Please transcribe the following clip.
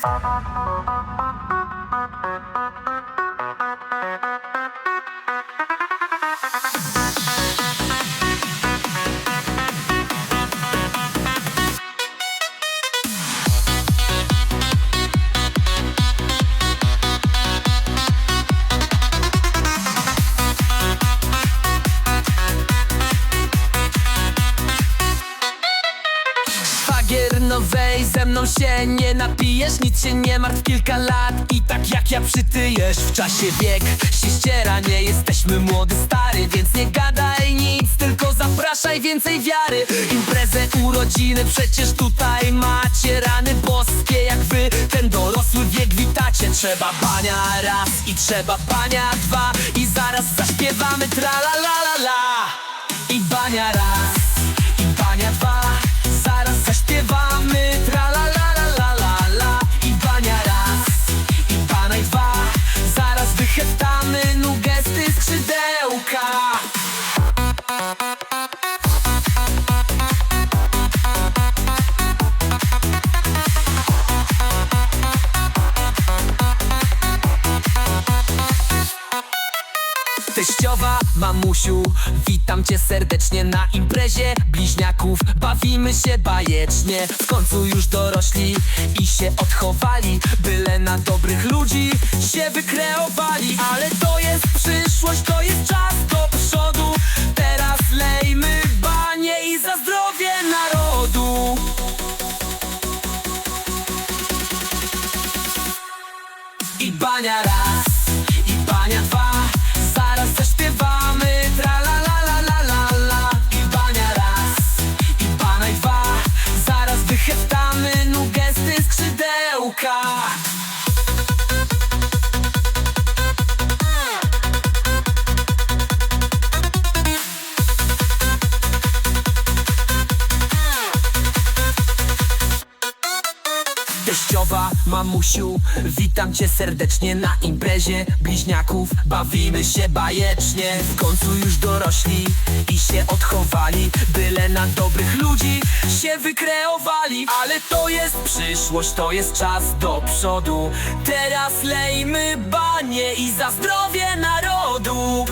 Thank you. Mną się nie napijesz Nic się nie martw, kilka lat i tak jak ja przytyjesz. W czasie wiek się ściera, nie jesteśmy młody, stary Więc nie gadaj nic, tylko zapraszaj więcej wiary. Imprezę, urodziny, przecież tutaj macie Rany boskie jak wy, ten dorosły wiek witacie. Trzeba bania raz i trzeba bania dwa I zaraz zaśpiewamy tra la la la la. I bania raz, Teściowa, mamusiu, witam cię serdecznie na imprezie bliźniaków. Bawimy się bajecznie, w końcu już dorośli i się odchowali Byle na dobrych ludzi się wykreowali. Ale to jest przyszłość, to jest czas do przodu. Teraz lejmy banie i za zdrowie narodu. I bania raz, louca. Teściowa, mamusiu, witam cię serdecznie na imprezie bliźniaków. Bawimy się bajecznie, w końcu już dorośli i się odchowali Byle na dobrych ludzi się wykreowali. Ale to jest przyszłość, to jest czas do przodu. Teraz lejmy banie i za zdrowie narodu